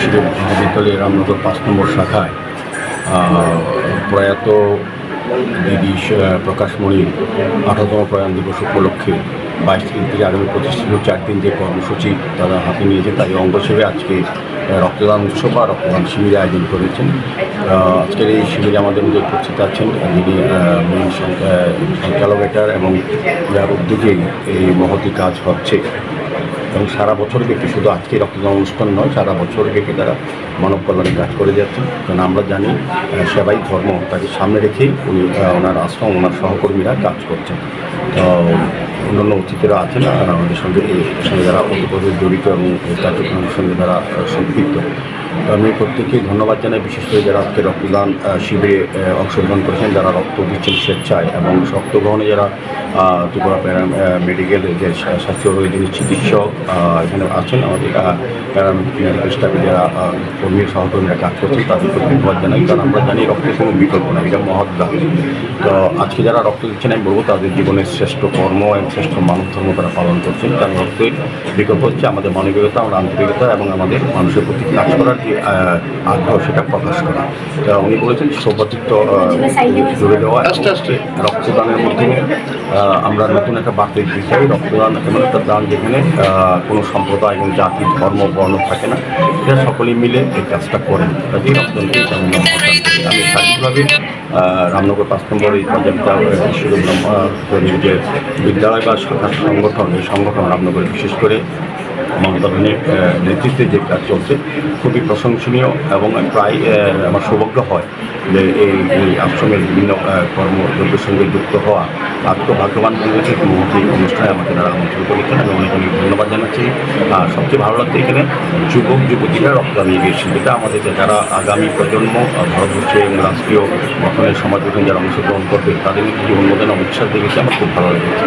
শিব রামনগর পাঁচ নম্বর শাখায় প্রয়াত দিদি প্রকাশমণির আঠারোতম প্রয়াণ দিবস উপলক্ষে বাইশ তারিখ থেকে আগামী পঁচিশ দিন চার দিন যে কর্মসূচি তারা হাতে নিয়েছে, তাই অঙ্গ হিসেবে আজকে রক্তদান উৎসব বা রক্তদান শিবির আয়োজন করেছেন। আজকের এই শিবিরে আমাদের মধ্যে উপস্থিত আছেন যিনি সঞ্চালকেটার এবং যার উদ্যোগে এই মহতি কাজ হচ্ছে। এবং সারা বছর ব্যাপী শুধু আজকে রক্তদান অনুষ্ঠান নয়, সারা বছর ব্যাপী তারা মানব কল্যাণে কাজ করে যাচ্ছেন। কারণ আমরা জানি সেবাই ধর্ম তাকে সামনে রেখেই উনি ওনার আশ্রম, ওনার সহকর্মীরা কাজ করছেন। তো অন্যান্য অতিথিরা আছেন তারা আমাদের সঙ্গে এই সঙ্গে যারা ওতপ্রোত জড়িত এবং কার্যক্রমের সঙ্গে যারা সম্পৃক্ত। আমি প্রত্যেককে ধন্যবাদ জানাই, বিশেষ করে যারা আজকে রক্তদান শিবিরে অংশগ্রহণ করেছেন, যারা রক্ত দিচ্ছেন স্বেচ্ছায় এবং রক্ত গ্রহণে যারা ত্রিপুরা প্যারা মেডিকেল যে স্বা- স্বাস্থ্য চিকিৎসক এখানে আছেন। আমাদের প্যারামেডিকেল স্টাফে যারা কর্মী সহকর্মীরা কাজ করছেন তাদেরকে ধন্যবাদ জানাই। কারণ আমরা জানি রক্তের কোনো বিকল্প না এটা মহৎ দান তো আজকে যারা রক্ত দিচ্ছেন আমি বলব তাদের জীবনের শ্রেষ্ঠ কর্ম এবং শ্রেষ্ঠ মানব ধর্ম তারা পালন করছেন। কারণ রক্তের বিকল্প হচ্ছে আমাদের মানবিকতা আমাদের আন্তরিকতা এবং আমাদের মানুষের প্রতি কাজ করার যে আগ্রহ সেটা প্রকাশ করা। তা উনি বলেছেন সৌভাতৃত্ব জুড়ে দেওয়া এবং রক্তদানের মাধ্যমে আমরা নতুন একটা বার্তা দিতে চাই রক্তদান এমন একটা দান যেখানে কোনো সম্প্রদায় এবং জাতি, ধর্ম, বর্ণ থাকে না এটা সকলেই মিলে এই কাজটা করেন কাজেই রক্তদানকে। আমি শারীরিকভাবে রামনগর পাঁচ নম্বর এই পঞ্চায়েত যে বিদ্যালয় বা সংগঠন, এই সংগঠন রামনগরে বিশেষ করে ব্যানার্জির নেতৃত্বে যে কাজ চলছে খুবই প্রশংসনীয় এবং প্রায় আমার সৌভাগ্য হয় যে এই আশ্রমের বিভিন্ন আহ, সঙ্গে যুক্ত হওয়া আত্ম ভাগ্যবান মনে হয়েছে মহতি অনুষ্ঠানে আমাকে তারা আমন্ত্রণ করেছেন আমি অনেক অনেক ধন্যবাদ জানাচ্ছি। আর সবচেয়ে ভালো লাগছে এখানে যুবক যুবতীরা রক্তদান নিয়ে গিয়েছে যেটা আমাদের যারা আগামী প্রজন্ম ভারতবর্ষে এবং রাষ্ট্রীয় গঠনের সমাজ গঠন যারা অংশগ্রহণ করবে তাদের মধ্যে যে অনুমোদন উৎসাহ দেখেছি আমার খুব ভালো লেগেছে।